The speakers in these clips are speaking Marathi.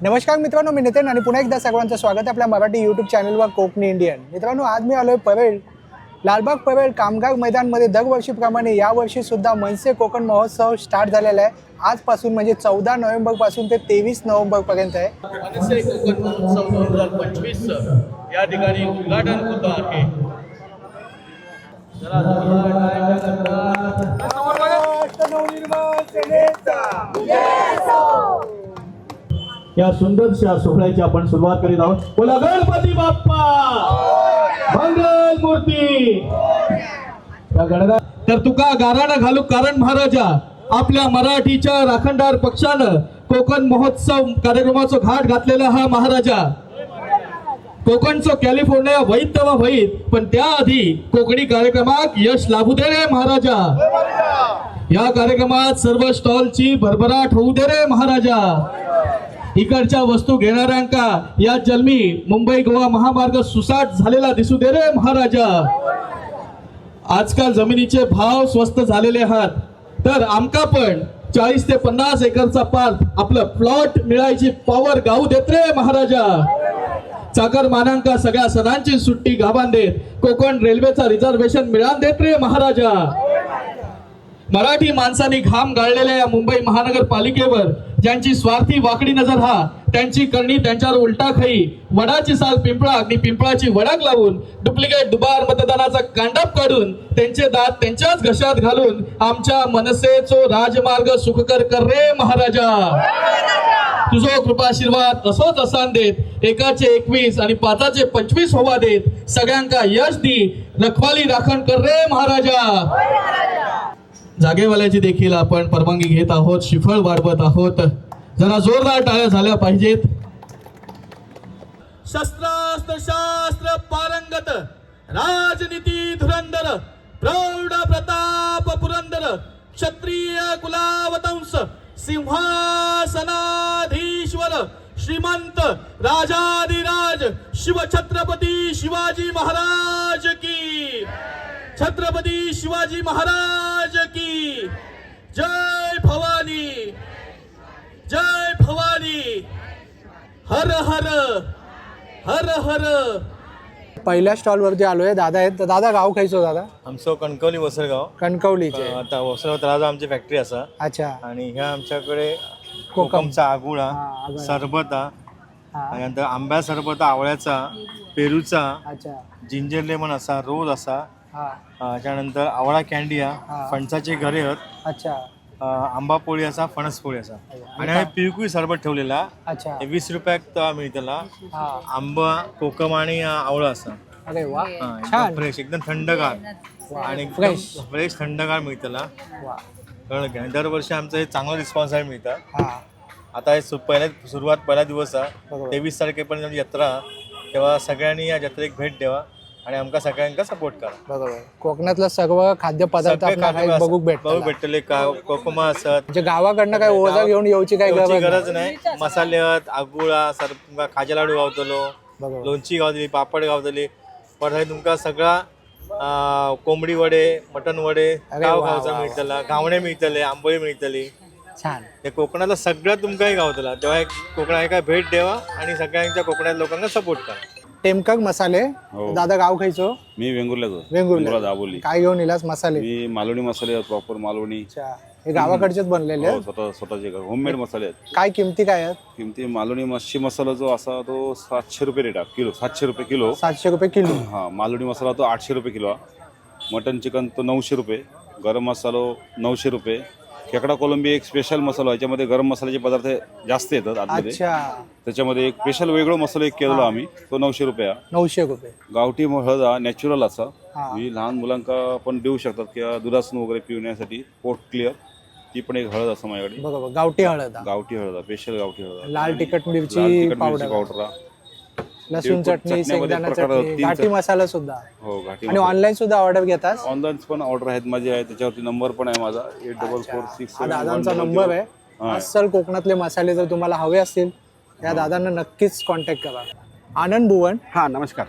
नमस्कार मित्रांनो मी नितीन आणि पुन्हा एकदा सर्वांचं स्वागत आहे आपल्या मराठी यूट्यूब चॅनलवर कोकणी इंडियन मित्रांनो आज मी आलोय परेड लालबाग परेड कामगार मैदानमध्ये दरवर्षीप्रमाणे यावर्षीसुद्धा मनसे कोकण महोत्सव स्टार्ट झालेला आहे. आजपासून म्हणजे चौदा नोव्हेंबरपासून ते तेवीस नोव्हेंबरपर्यंत आहे. मनसे कोकण महोत्सव दोन हजार पंचवीस या ठिकाणी उद्घाटन होत आहे. जरा जोरदार टाळ्या करतात. या सुंदरशा सोहळ्याची आपण सुरुवात करीत आहोत. बोला गणपती बाप्पा! मंगल मूर्ती! तर तुका गाराणं घालू कारण महाराजा आपल्या मराठीच्या राखणदार पक्षानं कोकण महोत्सव कार्यक्रमाचं घाट घातलेला हा महाराजा. कोकणचं कॅलिफोर्निया वैत तेव्हा वैत पण त्याआधी कोकणी कार्यक्रमात यश लाभू दे रे महाराजा. या कार्यक्रमात सर्व स्टॉलची भरभराट होऊ दे रे महाराजा. इकडच्या वस्तू घेणाऱ्यांका या जन्मी मुंबई गोवा महामार्ग सुसाट झालेला दिसू दे रे महाराजा. आजकाल जमिनीचे भाव स्वस्त झालेले आहात. तर आमका पण चाळीस ते पन्नास एकरचा पार्ट आपलं प्लॉट मिळायची पॉवर गाऊ देत रे महाराजा. चाकर मानांका सगळ्या सणांची सुट्टी गाबान देत. कोकण रेल्वेचा रिझर्वेशन मिळान देत रे महाराजा. मराठी माणसांनी घाम गाळलेल्या या मुंबई महानगरपालिकेवर ज्यांची स्वार्थी वाकडी नजर हा त्यांची करणी त्यांच्यावर उलटा खाई वडाची साल पिंपळा आणि पिंपळाची वडाक लावून डुप्लिकेट दुबार मतदानाचा कांडाप काढून त्यांचे दात त्यांच्याच घशात घालून आमच्या मनसेचो राजमार्ग सुखकर कर रे महाराजा. तुझो कृपाशीर्वाद असोच असान देत एकाचे एकवीस आणि पाचाचे पंचवीस होवा देत सगळ्यांका यश दी रखवाली राखण कर रे महाराजा. जागेवाल्याची देखील आपण परवानगी घेत आहोत शिफळ वाढवत आहोत. जरा जोरदार टाळ्या झाल्या पाहिजेत. शस्त्रास्त्र शास्त्र पारंगत राजनीती धुरंदर प्रौढ प्रताप पुरंदर क्षत्रिय कुलावतंस सिंहासनाधीश्वर श्रीमंत राजाधिराज शिवछत्रपती शिवाजी महाराज की छत्रपती शिवाजी महाराज की जय भवानी जय भवानी हर हर हर हर। पहिल्या स्टॉलवरती आलोय दादा आहेत. तर दादा गाव खायचो दादा? आमचं कणकवली वसरगाव. कणकवलीचे आता वसरगाव तळाजा आमची फॅक्टरी असा. अच्छा. आणि ह्या आमच्याकडे कोकम. कोकमचा आगुळा. सरबता हा, आणि नंतर आंब्या सरबता आवळ्याचा पेरूचा अच्छा. जिंजर लेमन असा रोज असा. हा. अं, त्याच्यानंतर आवळा कॅन्डी हा. हा फणसाचे घरे आहेत अच्छा. अं, आंबा पोळी असा फणस पोळी असा. आणि आम्ही पिवकुई सरबत ठेवलेला अच्छा. हे वीस रुपयाक तो मिळतला हा. आंबा कोकम आणि अं, आवळा असा. अरे वा. हा, एकदम फ्रेश एकदम थंडगार. वा, आणि fresh. फ्रेश थंडगार मिळतला वा. कळलं की आणि दरवर्षी आमचं हे चांगलं रिस्पॉन्स आहे मिळतं. हा. आता हे सु- पहिल्या सुरुवात पहिला दिवस आहे. बरोबर. तेवीस तारखेपर्यंत आमची जत्रा तेव्हा सगळ्यांनी या जत्रेक भेट द्यावा. आणि आमका सगळ्यांका सपोर्ट करा. बरोबर. कोकणातलं सर्व खाद्यपदार्थ सगळे आपल्याला खाद्यपदार्थ बघूक बघू भेटतात भेटले का? कोकमा असत. म्हणजे गावाकडनं काय ओझा घेऊन येऊची काय गरज नाही. मसाले आहेत आगुळा सर तुमका खाजा लाडू गावतलो. बरोबर. लोणची गावतली पापड गावतली. परत हे तुमका सगळा अं, कोंबडी वडे मटन वडे अरे गाव वा, गावचा वा. मिळतला घावणे मिळतले आंबोळी मिळतली. छान. हे कोकणातलं सगळं तुमकाही गावतला. तेव्हा एक कोकणा एका भेट द्यावा आणि सगळ्यांच्या कोकणात लोकांना सपोर्ट करा. टेमकक मसाले हो. दादा गाव खायचो. मी वेंगुर्ल्याचो. वेंगुर्ला दाबोली. काय घेऊन इलास मसाले? मी मालवणी मसाले प्रॉपर मालवणी. अच्छा. हे गावाकडचेच बनलेले हो, आहेत? स्वतः स्वतःचे होममेड मसाले आहेत. काय किमती काय आहेत? किमती? मालवणी मच्छी मसाला जो असा तो सातशे रुपये रेट आहे. किलो सातशे रुपये किलो. सातशे रुपये किलो. हा मालवणी मसाला तो आठशे रुपये किलो आहे. मटन चिकन तो नऊशे रुपये. गरम मसालो नऊशे रुपये. खेकडा कोलंबी एक स्पेशल मसाला आहे. याच्यामध्ये गरम मसाल्याचे पदार्थ जास्त येतात आतमध्ये अच्छा त्याच्यामध्ये एक स्पेशल वेगळं मसाला एक केलेला आम्ही तो नऊशे रुपये. नऊशे रुपये गावठी हळद हा नॅचरल असा हा. ही लहान मुलांका पण देऊ शकतात किंवा दुधासन वगैरे पिवण्यासाठी पोट क्लिअर ती पण एक हळद असं माझ्याकडे गावठी हळद हा. गावठी हळद स्पेशल गावठी हळद लाल तिखट लाल मिरची तिखट मिरची पावडर पावडर. लसूण चटणी शेंगदाणा चटणी घाटी मसाला सुद्धा. हो घाटी आणि ऑनलाईन सुद्धा ऑर्डर घेतात. ऑनलाईन पण ऑर्डर आहेत माझे आहे त्याच्यावरती नंबर पण आहे माझा. एट डबल फोर सिक्स हा दादांचा नंबर आहे. अस्सल कोकणातले मसाले जर तुम्हाला हवे असतील या दादांना नक्कीच कॉन्टॅक्ट करा. आनंद भुवन. हां नमस्कार.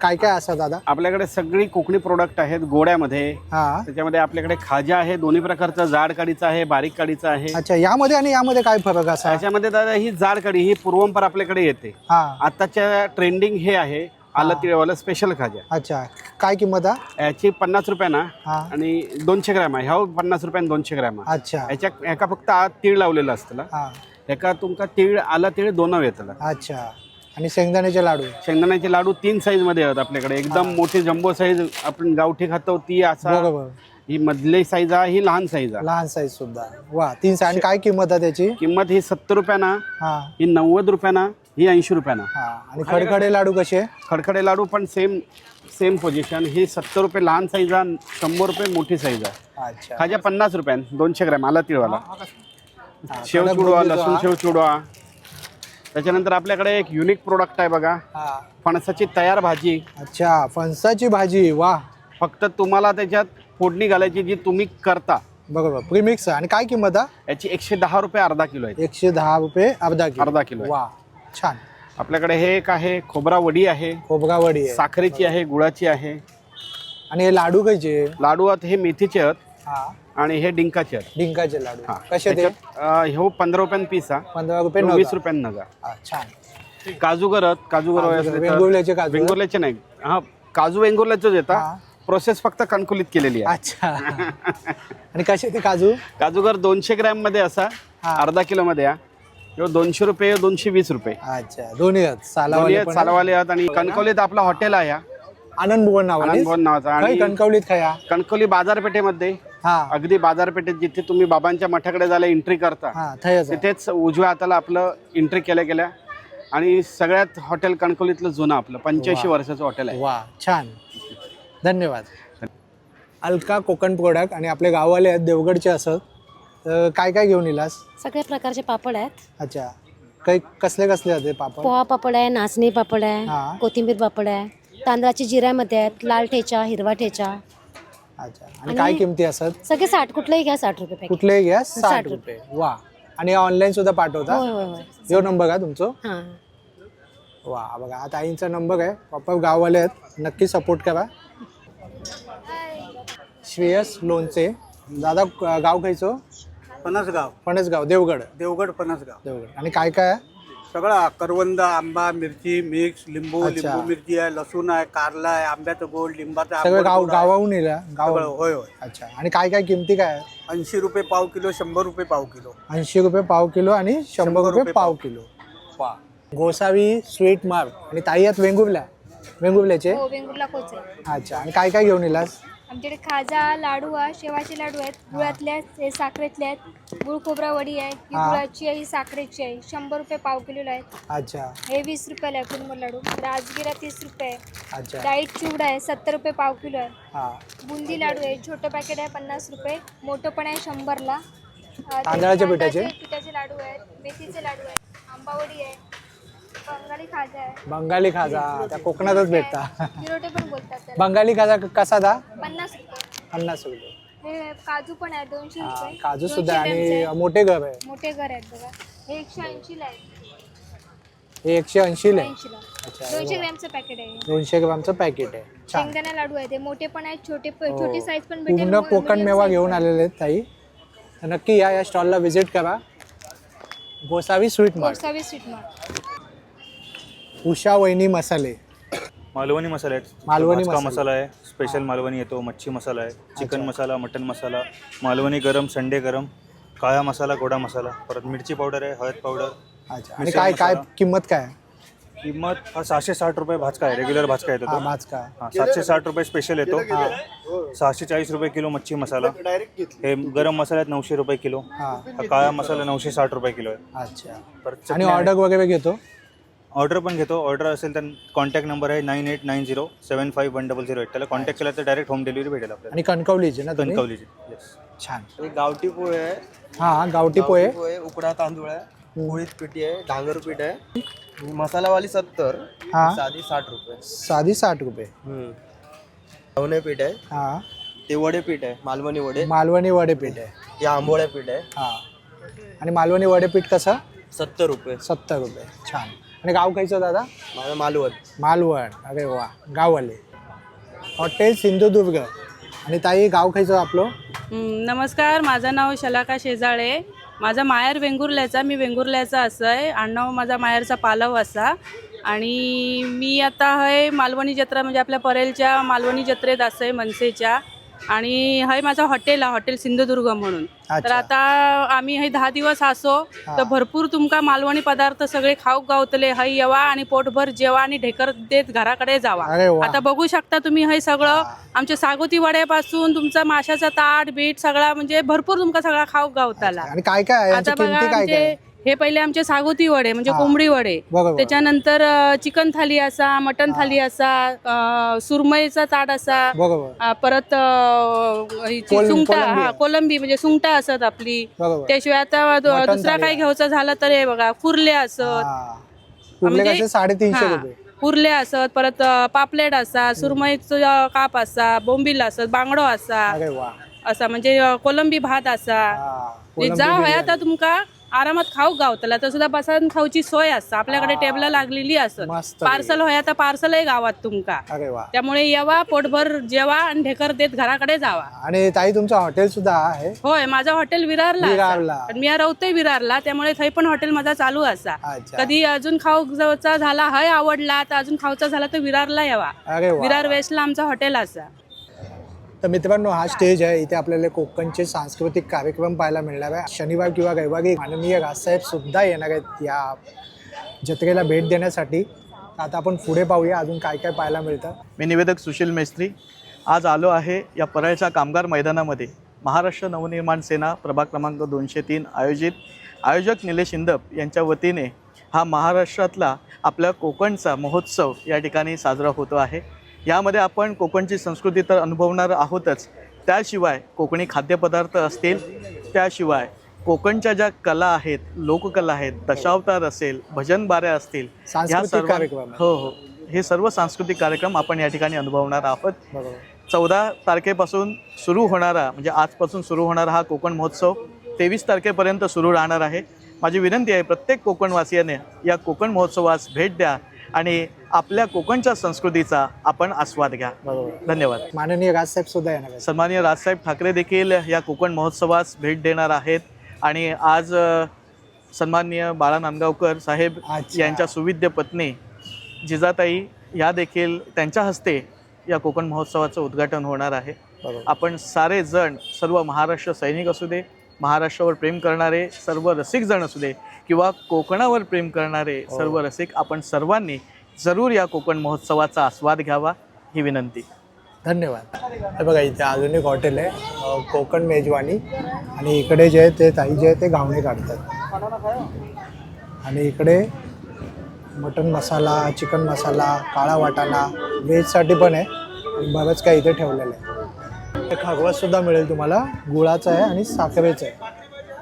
काय काय असं दादा? आपल्याकडे सगळी कोकणी प्रोडक्ट आहेत गोड्यामध्ये. हा. त्याच्यामध्ये आपल्याकडे खाजा आहे दोन्ही प्रकारचं जाड काडीचं आहे बारीक काडीचं आहे. अच्छा यामध्ये आणि यामध्ये काय फरक असा? त्याच्यामध्ये दादा ही जाड काडी ही पूर्वंपर आपल्याकडे येते. हा. आताच्या ट्रेंडिंग हे आहे आलं तिळवाला स्पेशल खाजा. अच्छा. काय किंमत आहे? याची पन्नास रुपयाना हा. आणि दोनशे ग्रॅम आहे. ह्या पन्नास रुपयान दोनशे ग्रॅम आहे. अच्छा. याच्या एका फक्त आत तीळ लावलेलं असतं हा. एका तुमका तीळ आला तीळ दोन येतं अच्छा. आणि शेंगदाण्याचे लाडू. शेंगदाण्याचे लाडू तीन साईजमध्ये आहेत आपल्याकडे. एकदम मोठी जम्बो साईज आपण गावठी खातो ती असा बरोबर. ही मधली साईज आहे ही लहान साईज आहे. लहान साईज सुद्धा. वा तीन साईज आणि काय किंमत आहे त्याची? किंमत ही सत्तर रुपयाना हा. ही नव्वद रुपयाना ही ऐंशी रुपयाना. हा. आणि खडखडे लाडू कसे? खडखडे लाडू पण सेम सेम पोझिशन ही सत्तर रुपये लहान साईज आहे शंभर रुपये मोठी साईज आहे. अच्छा. खाजा पन्नास रुपयान दोनशे ग्रॅम आला तिळवाला. शेव कडक लसूण हा. शेव चुडवा. त्याच्यानंतर आपल्याकडे एक युनिक प्रोडक्ट आहे बघा. हा. फणसाची तयार भाजी. अच्छा फणसाची भाजी वा फक्त तुम्हाला त्याच्यात फोडणी घालायची जी तुम्ही करता. बरोबर प्रीमिक्स आणि काय किंमत आहे? याची एकशे दहा रुपये अर्धा किलो आहे. एकशे दहा रुपये अर्धा किलो. अर्धा किलो आहे. वा छान. आपल्याकडे हे एक आहे खोबरा वडी आहे. खोबरा वडी आहे. साखरेची आहे गुळाची आहे. आणि हे लाडू कसे? लाडू आहेत हे मेथीचे आहेत. हा. आणि हे डिंकाचे आहेत. डिंकाचे लाडू. हा. कसे ते? अं, ह्यो पंधरा रुपयान पीस आहे. पंधरा रुपये. वीस रुपयान नगा हा, छान. काजूगर काजूगर, असले तर- वेंगुर्ल्याचे काजू? वेंगुर्ल्याचे नाही. हा काजू वेंगुर्ल्याचेच हा. येतात प्रोसेस फक्त कणकुलीत केलेली आहे. अच्छा. आणि कसे ते काजू? काजूगर दोनशे ग्रॅममध्ये असा हा. अर्धा किलो मध्ये ह्यो दोनशे रुपये दोनशे वीस रुपये. अच्छा. दोन्ही आहेत. दोन्ही सालावाले आहेत, पण सालावाले आहेत आणि कणकवलीत आपला हॉटेल आहे हा. आनंद भुवन नावाने आनंद भवन नावाचा आणि कणकवलीत खया कणकवली बाजारपेठेमध्ये हा. अगदी बाजारपेठेत जिथे तुम्ही बाबांच्या मठाकडे जायला एंट्री करता हा थयच. तिथेच उजव्या हाताला आपलं एंट्री केल्या गेल्या. आणि सगळ्यात हॉटेल कणकवलीतलं जुनं आपलं पंच्याऐंशी वा. वर्षाचं हॉटेल आहे. वा छान. धन्यवाद. अलका कोकण प्रोडक्ट आणि आपले गाववाले आहेत देवगडचे असत तर काय काय घेऊन येलास? सगळ्या प्रकारचे पापड आहेत. अच्छा. काही कसले कसले आहेत हे पापड? पोहा पापड आहे नाचणी पापड हा. आहे कोथिंबीर पापड आहे. तांदळाची जिऱ्यामध्ये आहेत लाल ठेचा हिरवा ठेचा. अच्छा. आणि काय आणि- किमती असत सगळे साठ कुठलंही घ्या साठ रुपये पॅकेट कुठलेही घ्या साठ रुपये. वा. आणि ऑनलाईन सुद्धा पाठवता? होय होय होय. यो नंबर का तुमचं? हां. वा बघा आता आईंचा नंबर आहे पप्पा गाववाले आहेत. नक्की सपोर्ट करा. श्रेयस लोणचे. दादा क- गाव खायचो? फणसगाव फणसगाव देवगड. देवगड फणसगाव देवगड. आणि काय काय आहे? सगळा करवंद आंबा मिरची मिक्स लिंबू अच्छा. लिंबू मिरची आहे लसूण आहे कारला आहे आंब्याचं गोड लिंबाचं सगळं आंबट गाव गोड आहे. गावाहून सगळं, होय होय. अच्छा. आणि काय काय किमती काय आहे ऐंशी रुपये पाव किलो शंभर रुपये पाव किलो. ऐंशी रुपये पाव किलो आणि शंभर रुपये रुपये पाव. किलो. वा गोसावी स्वीट मार्क आणि ताई आहेत वेंगुर्ल्या? वेंगुर्ल्याचे? हो वेंगुर्ला कोच आहे अच्छा. आणि काय काय घेऊन येलास? आमच्याकडे खाजा लाडू आहे शेवाचे लाडू आहेत. गुळातले आहेत हे साखरेतले आहेत. गुळ खोबरा वडी आहे ही हा. गुळाची आहे ही साखरेची आहे. शंभर रुपये पाव किलोला आहेत. अच्छा. हे वीस रुपयाला आहे कुरमुर लाडू. राजगिरा तीस रुपये. आहे अच्छा. डाईट चिवडा आहे सत्तर रुपये पाव किलो आहे. हा. बुंदी लाडू आहे छोटं पॅकेट आहे पन्नास रुपये. मोठं पण आहे शंभरला. अं, ते तांदळाच्या पिठाचे? पिठाचे लाडू आहेत मेथीचे लाडू आहेत आंबावडी आहे. बंगाली खाजा आहे. बंगाली खाजा त्या कोकणातच भेटता. जिरोटे पण बोलतात त्याला. बंगाली खाजा क- कसा दा? पन्नास रुपये. पन्नास रुपये. हे काजू पण आहे दोनशे हा, रुपये. काजू 200 सुद्धा आणि आहे. मोठे गब आहे. मोठे घर आहेत बघा. हे एकशे ऐंशीला आहे. हे एकशे ऐंशी ला आहे. ऐंशीला. अच्छा दोनशे ग्रॅमचं पॅकेट आहे दोनशे ग्रामचं पॅकेट आहे. छान. शेंगदाणा लाडू आहे ते. मोठे पण आहेत छोटे हो. छोटी साईज पण भेटेल. पूर्ण कोकण medium मेवा size घेऊन पण. आलेले आहेत ताई. तर नक्की या या स्टॉलला व्हिजिट करा. Gosavi sweet mart Gosavi sweet mart Usha वहिनी मसाले. मालवणी मसाले आहेत. मालवणी भाजका मसाले. मसाला आहे स्पेशल मालवणी येतो मच्छी मसाला आहे चिकन मसाला मटन मसाला मालवणी गरम संडे गरम काळा मसाला गोडा मसाला परत मिरची पावडर आहे हळद पावडर अच्छा. आणि मिसळ काय काय मसाला. किंमत काय? आहे? किंमत हा सहाशे साठ रुपये भाजका आहे रेग्युलर भाजका येतो हा तो भाजका हा सातशे साठ रुपये स्पेशल येतो. सहाशे चाळीस रुपये किलो मच्छी मसाला. हे गरम मसाले आहेत नऊशे रुपये किलो. हा. हा काळा मसाला नऊशे साठ रुपये किलो आहे. अच्छा. परत आणि ऑर्डर वगैरे घेतो? ऑर्डर पण घेतो. ऑर्डर असेल तर कॉन्टॅक्ट नंबर आहे nine eight nine zero seven five one double zero eight त्याला कॉन्टॅक्ट केला तर डायरेक्ट होम डिलिव्हरी भेटेल आपल्याला. आणि कणकवलीचे ना तुम्ही? कणकवलीची येस छान. हे गावठी पोहे आहे. हा गावठी पोहे. गावठी पोहे उकडा तांदूळ आहे पोळीत पिठी आहे डांगर पीठ आहे. आणि मसालावाली सत्तर हा. साधी साठ रुपये. साधी साठ रुपये. गव्हाणे पीठ आहे. हा. ते वडे पीठ आहे मालवणी वडे. मालवणी वडेपीठ आहे. हे आंबोळ्या पीठ आहे. हा. आणि मालवणी वडेपीठ कसं? सत्तर रुपये. सत्तर रुपये. छान. आणि गाव खायचं दादा? माझं मालवण. मालवण. अरे वा गाववाले. हॉटेल सिंधुदुर्ग. आणि ताई गाव खायचं आपलं? नमस्कार माझं नाव शलाका शेजाळे. माझा माहेर वेंगुर्ल्याचा मी वेंगुर्ल्याचा असं आहे. आडनाव माझा माहेरचा पालव असा. आणि मी आता आहे मालवणी जत्रा म्हणजे आपल्या परेलच्या मालवणी जत्रेत असं आहे मनसेच्या. आणि हय माझा हॉटेल आहे हॉटेल सिंधुदुर्ग म्हणून. तर. आता आम्ही हे दहा दिवस असो तर भरपूर तुमका मालवणी पदार्थ सगळे खाऊक गावतले. हय येवा आणि पोटभर जेवा आणि ढेकर देत घराकडे जावा. आता बघू शकता तुम्ही हे सगळं. आमच्या सागोती वड्यापासून तुमचा माशाचा ताट बीट सगळा म्हणजे भरपूर तुमका सगळा खाऊ गावताला. आणि काय काय आहे? यांची आता बघा आमचे हे पहिले आमचे सागोती वडे म्हणजे. कोंबडी वडे बरोबर. त्याच्यानंतर अ, चिकन थाली असा मटन थाली असा अ, सुरमईचा ताट असा बरोबर अ, परत अ, हिची कोल- सुंगटा कोलंबी हा. कोलंबी म्हणजे सुंगटा असत आपली बरोबर त्याशिवाय आता द- मटण दुसरा आहे. घ्यायचं झालं तर हे बघा कुर्ले असत हा. म्हणजे- कसे साडेतीनशे हा. रुपये असत परत अ, पापलेट असा सुरमईचं काप असा बोंबील असत बांगडो असा अरे वा असा म्हणजे अ, कोलंबी भात असा हा. कोलंबी जा हया बिर्याणी. तर तुमका आरामात खाऊ गावतला तर सुद्धा बसान खाऊची सोय असता. आपल्याकडे टेबला लागलेली असत. मस्त पार्सल होया तर पार्सल आहे गावात तुमका. अरे वा. त्यामुळे येवा पोटभर जेवा आणि ढेकर देत घराकडे जावा. आणि ताई तुमचं हॉटेल सुद्धा आहे? होय माझं हॉटेल विरारला असा. विरारला. पण मी राहतोय विरारला त्यामुळे थंय पण हॉटेल माझा चालू असा. अच्छा. कधी अजून खाऊचा झाला हय आवडला तर अजून खाऊचा झाला तर विरारला यावा. अरे वा. विरार वेस्टला आमचा हॉटेल असा. तर मित्रांनो हा स्टेज आहे. इथे आपल्याला कोकणचे सांस्कृतिक कार्यक्रम पाहायला मिळणार आहे. शनिवार किंवा रविवारी माननीय राजसाहेब सुद्धा येणार आहेत या जत्रेला भेट देण्यासाठी. आता आपण पुढे पाहूया अजून काय काय पाहायला मिळतं. मी निवेदक सुशील मेस्त्री. आज आलो आहे या परळच्या कामगार मैदानामध्ये. महाराष्ट्र नवनिर्माण सेना प्रभाग क्रमांक दोनशे तीन आयोजित. आयोजक निलेश इंदप यांच्या वतीने हा महाराष्ट्रातला आपल्या कोकणचा महोत्सव या ठिकाणी साजरा होतो आहे. यामध्ये आपण कोकणची संस्कृती तर अनुभवणार आहोतच. त्याशिवाय कोकणी खाद्यपदार्थ असतील त्याशिवाय कोकणच्या ज्या कला आहेत लोककला आहेत दशावतार असेल भजन बाऱ्या असतील ह्या सर्व. हो हो. हे सर्व सांस्कृतिक कार्यक्रम आपण या ठिकाणी अनुभवणार आहोत. चौदा तारखेपासून सुरू होणारा म्हणजे आजपासून सुरू होणारा हा कोकण महोत्सव तेवीस तारखेपर्यंत सुरू राहणार आहे. माझी विनंती आहे प्रत्येक कोकणवासियाने या कोकण महोत्सवास भेट द्या आणि आपल्या कोकणच्या संस्कृतीचा आपण आस्वाद घ्या. बरोबर. धन्यवाद. माननीय राजसाहेब सुद्धा येणार आहेत. सन्माननीय राजसाहेब ठाकरे देखील या कोकण महोत्सवास भेट देणार आहेत. आणि आज अ, सन्माननीय बाळा नांदगावकर साहेब अच्छा. यांच्या सुविद्य पत्नी जिजाताई या देखील त्यांच्या हस्ते या कोकण महोत्सवाचं उद्घाटन होणार आहे. बरोबर. आपण सारे जण सर्व महाराष्ट्र सैनिक असू दे महाराष्ट्रावर प्रेम करणारे सर्व रसिक जण असू दे किंवा कोकणावर प्रेम करणारे सर्व रसिक आपण सर्वांनी जरूर या कोकण महोत्सवाचा आस्वाद घ्यावा ही विनंती. धन्यवाद. हे बघा इथे आधुनिक हॉटेल आहे. कोकण मेजवानी. आणि इकडे जे आहे ते ताई जे आहे ते घावणे काढतात. आणि इकडे मटन मसाला चिकन मसाला काळा वाटाणा व्हेजसाठी पण आहे. बरंच काही इथे ठेवलेलं आहे. खागवासुद्धा मिळेल तुम्हाला. गुळाचा आहे आणि साखरेचा आहे.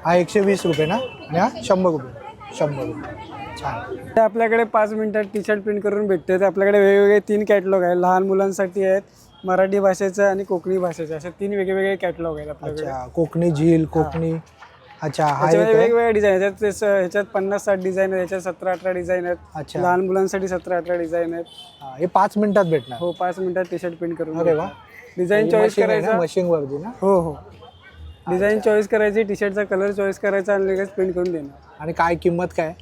हा एकशे वीस रुपये ना? आणि हा शंभर रुपये. शंभर रुपये. छान. ते आपल्याकडे पाच मिनिटात टी शर्ट प्रिंट करून भेटते ते आपल्याकडे वेगवेगळे तीन कॅटलॉग आहे लहान मुलांसाठी आहेत मराठी भाषेचं आणि कोकणी भाषेचं. असे तीन वेगवेगळे कॅटलॉग आहेत आपल्याकडे. अच्छा कोकणी झील कोकणी. अच्छा हा एक त्याच्यामध्ये आहे. वेगवेगळे डिझाईन आहेत. ह्याच्यात पन्नास साठ डिझाईन आहेत. ह्याच्यात सतरा अठरा डिझाईन आहेत. अच्छा. लहान मुलांसाठी सतरा अठरा डिझाईन आहेत. हा, हे पाच मिनिटात भेटणार. हो पाच मिनिटात टी शर्ट प्रिंट करून अरे वा. डिझाईन चॉईस करायचा? मशीन वरती ना? हो हो. डिझाईन चॉईस करायची टी शर्टचा कलर चॉईस करायचा आणि लगेच प्रिंट करून देणार. आणि काय किंमत काय?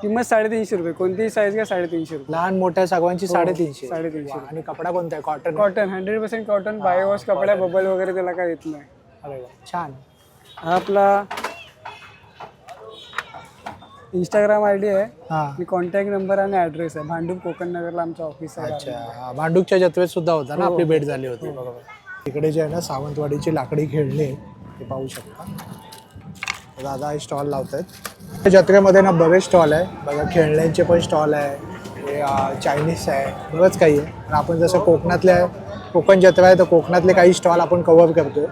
किंमत साडेतीनशे रुपये. कोणतीही साईज घ्या साडेतीनशे रुपये. लहान मोठ्या सगळ्यांची साडेतीनशे. हो, साडेतीनशे वा, आणि कपडा कोणता आहे? Cotton cotton hundred percent cotton biowash कपड्या bubble वगैरे त्याला काय येत नाही. अरे वा, छान. हा आपला इंस्टाग्राम आय डी आहे. हा. आणि कॉन्टॅक्ट नंबर आणि ॲड्रेस आहे. भांडूप कोकण नगरला आमचं ऑफिस आहे. अच्छा हा, भांडूपच्या जत्रेत सुद्धा होता ना? आपली भेट झाली होती. इकडे जे आहे ना सावंतवाडीची लाकडी खेळणी आहे, ते पाहू शकता. दादा हे स्टॉल लावत आहेत जत्रेमध्ये ना बरेच स्टॉल आहे. बघा खेळण्यांचे पण स्टॉल आहे. चायनीज आहे. बरंच काही आहे. आणि आपण जसं कोकणातले कोकण जत्रा आहे तर कोकणातले काही स्टॉल आपण कव्हर करतो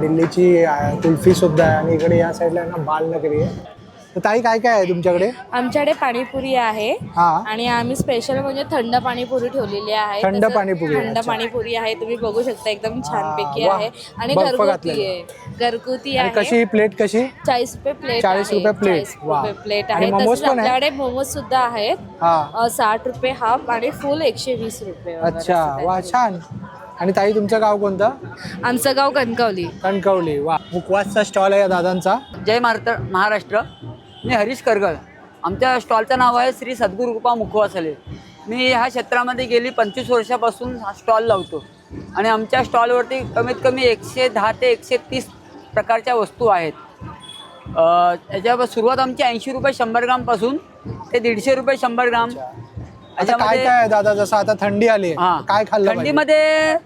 दिल्लीची कुल्फीसुद्धा आहे. आणि इकडे या साईडला ना बालनगरी आहे. तर ताई काय काय आहे तुमच्याकडे? आमच्याकडे पाणीपुरी आहे हा. आणि आम्ही स्पेशल म्हणजे थंड पाणीपुरी ठेवलेली आहे. थंड पाणीपुरी, थंड अच्छा. पाणीपुरी आहे. तुम्ही बघू शकता एकदम छानपैकी वा. आहे. आणि बर्फ घरगुती घातलेलं. आहे. घरगुती आणि आहे. कशी प्लेट कशी? चाळीस रुपये प्लेट 40 आहे. रुपये प्लेट. 40 वा. रुपये प्लेट आणि आहे. मोमोज तसंच पण आहे? आपल्याकडे मोमोज सुद्धा आहेत. हा. अ, साठ रुपये हाफ आणि फुल एकशे वीस रुपये वगैरे अच्छा. असं वा काहीतरी. छान. आणि ताई तुमचं गाव कोणतं? आमचं गाव कणकवली. कणकवली. वा. मुखवासचा स्टॉल आहे या दादांचा. जय महाराष्ट्र महाराष्ट्र. मी हरीश करगळ. आमच्या स्टॉलचं नाव आहे श्री सद्गुरू कृपा मुखवासले. मी ह्या क्षेत्रामध्ये गेली पंचवीस वर्षापासून हा स्टॉल लावतो. आणि आमच्या स्टॉलवरती कमीत कमी एकशे दहा ते एकशे तीस प्रकारच्या वस्तू आहेत. याच्या सुरुवात आमची ऐंशी रुपये शंभर ग्रामपासून ते दीडशे रुपये शंभर ग्राम. आता काय काय दादा? जसं आता थंडी आली हा. काय खाल्लं? थंडीमध्ये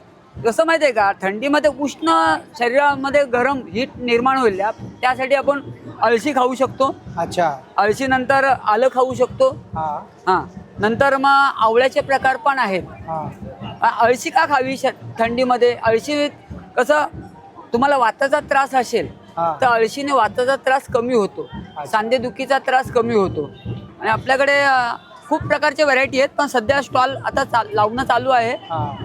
कसं माहिती आहे का? थंडीमध्ये उष्ण शरीरामध्ये गरम हीट निर्माण होईल त्यासाठी आपण अळशी खाऊ शकतो. अच्छा. अळशी नंतर आलं खाऊ शकतो. हा. हां. नंतर मग आवळ्याचे प्रकार पण आहेत. हा. अळशी का खावी थंडीमध्ये? अळशी कसं तुम्हाला वाताचा त्रास असेल. तर अळशीने वाताचा त्रास कमी होतो. सांधेदुखीचा त्रास कमी होतो. आणि आपल्याकडे खूप प्रकारचे व्हरायटी आहेत पण सध्या स्टॉल आता चा लावणं चालू आहे.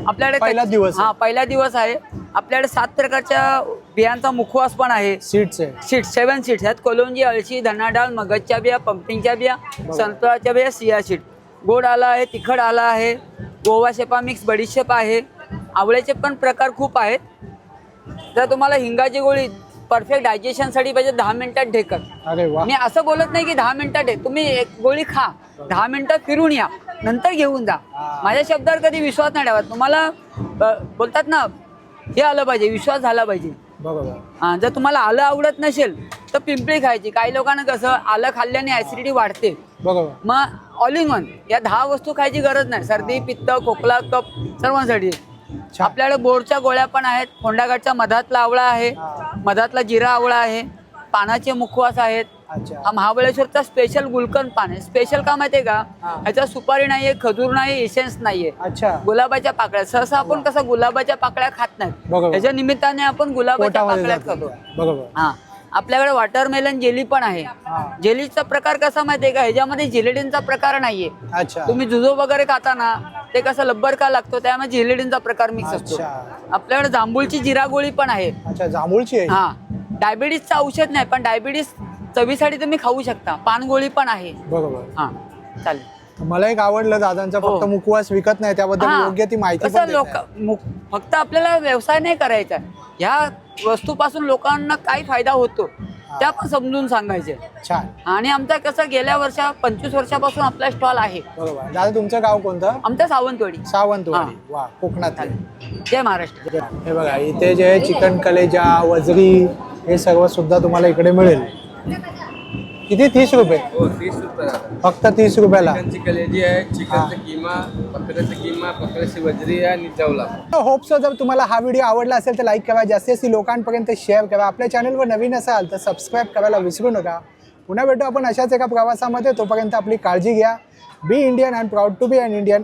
आपल्याकडे पहिला दिवस. हा पहिला दिवस आहे. आपल्याकडे सात प्रकारच्या बियांचा मुखवास पण आहे. सीट्स आहे. सीट सेवन सीट्स आहेत. कोलोंजी अळशी धनाडाळ मगजच्या बिया पंपकिनच्या बिया संत्र्याच्या बिया सिया सीट गोड आला आहे तिखट आला आहे. गोवा शेपा मिक्स बडीशेप आहे. आवळ्याचे पण प्रकार खूप आहेत. जर तुम्हाला हिंगाची गोळी परफेक्ट डायजेशनसाठी पाहिजे दहा मिनिटात ढेकत अरे वा. मी असं बोलत नाही की दहा मिनिटात आहे तुम्ही एक गोळी खा. दहा मिनिटं फिरून या. नंतर घेऊन जा. माझ्या शब्दावर कधी विश्वास नाही ठेवा तुम्हाला अ, बोलतात ना हे आलं पाहिजे विश्वास झाला पाहिजे. बरोबर. हा, जर तुम्हाला आलं आवडत नसेल तर पिंपळी खायची. काही लोकांना कसं आलं खाल्ल्याने ॲसिडिटी वाढते. बरोबर. मग ऑल इन वन या दहा वस्तू खायची गरज नाही. सर्दी पित्त खोकला कप सर्वांसाठी. आपल्याकडे बोरच्या गोळ्या पण आहेत. फोंडाघाटचा मधातला आवळा आहे. मधातला जिरा आवळा आहे. पानाचे मुखवास आहेत. हा महाबळेश्वरचा स्पेशल गुलकंद पान आहे. स्पेशल का माहितीये का? ह्याच्यात सुपारी नाहीये खजूर नाही एसेन्स नाहीये. गुलाबाच्या पाकळ्या. सहसा आपण कसं गुलाबाच्या पाकळ्या खात नाहीत. त्याच्या निमित्ताने आपण गुलाबाच्या पाकळ्या खातो. हा. आपल्याकडे वॉटरमेलन जेली पण आहे. जेलीचा प्रकार कसा माहितीये का? ह्याच्यामध्ये जिलेटिनचा प्रकार नाहीये. तुम्ही जुजो वगैरे खाता ना ते कसं लब्बर का लागतो त्यामध्ये जिलेटिनचा प्रकार मिक्स असतो. अच्छा. आपल्याकडे जांभूळची जिरा गोळी पण आहे. अच्छा जांभूळची आहे? हा. डायबिटीसचं औषध नाही पण डायबिटीस चवीसाठी तुम्ही खाऊ शकता. पानगोळी पण आहे. बरोबर. हा चालेल. मला एक आवडलं दादांचा फक्त हो. मुखवास विकत नाही त्याबद्दल हा. योग्य ती माहिती कसं पण देत लोक आहे. फक्त आपल्याला व्यवसाय नाही करायचा ह्या वस्तूपासून लोकांना काय फायदा होतो त्या पण समजून सांगायचे. छान. आणि आमचा कसं गेल्या वर्षा पंचवीस वर्षापासून आपला स्टॉल आहे. बरोबर. दादा तुमचं गाव कोणतं? आमच्या सावंतवाडी. सावंतवाडी. वा कोकणात जय महाराष्ट्र. हे बघा इथे जे चिकन कलेजा वजरी हे सर्व सुद्धा तुम्हाला इकडे मिळेल. किती? तीस रुपये? हो तीस रुपये फक्त तीस रुपयाला? चिकनची कलेजी आहे चिकनचा किमा बकऱ्याचा किमा बकऱ्याची वजरी आहे आणि जवला. होप सो जर तुम्हाला हा व्हिडिओ आवडला असेल तर लाईक करा जास्तीत जास्त लोकांपर्यंत शेअर करा. आपल्या चॅनलवर नवीन असाल तर सबस्क्राईब करायला विसरू नका. पुन्हा भेटू आपण अशाच एका प्रवासामध्ये. तोपर्यंत आपली काळजी घ्या. Be Indian and proud to be an Indian